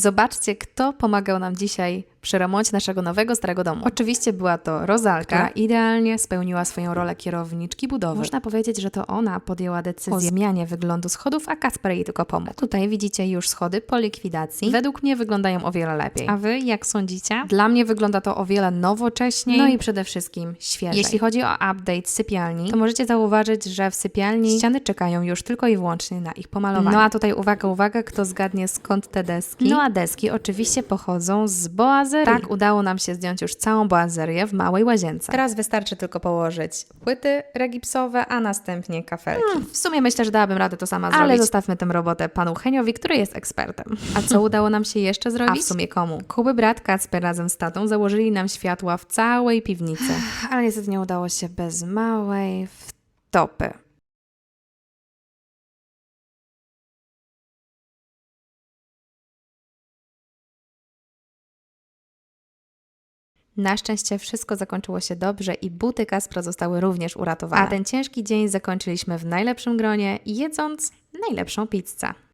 Zobaczcie, kto pomagał nam dzisiaj przy remoncie naszego nowego, starego domu. Oczywiście była to Rozalka, która idealnie spełniła swoją rolę kierowniczki budowy. Można powiedzieć, że to ona podjęła decyzję o zmianie wyglądu schodów, a Kasper jej tylko pomógł. Tutaj widzicie już schody po likwidacji. Według mnie wyglądają o wiele lepiej. A wy jak sądzicie? Dla mnie wygląda to o wiele nowocześniej, no i przede wszystkim świeżej. Jeśli chodzi o update sypialni, to możecie zauważyć, że w sypialni ściany czekają już tylko i wyłącznie na ich pomalowanie. No a tutaj uwaga, uwaga, kto zgadnie skąd te deski? No a deski oczywiście pochodzą z boazerii. Tak, udało nam się zdjąć już całą boazerię w małej łazience. Teraz wystarczy tylko położyć płyty regipsowe, a następnie kafelki. w sumie myślę, że dałabym radę to sama zrobić. Ale zostawmy tę robotę panu Heniowi, który jest ekspertem. A co udało nam się jeszcze zrobić? A w sumie komu? Kuby brat Kacper razem z tatą założyli nam światła w całej piwnicy. Ale niestety nie udało się bez małej wtopy. Na szczęście wszystko zakończyło się dobrze i buty Kaspra zostały również uratowane. A ten ciężki dzień zakończyliśmy w najlepszym gronie, jedząc najlepszą pizzę.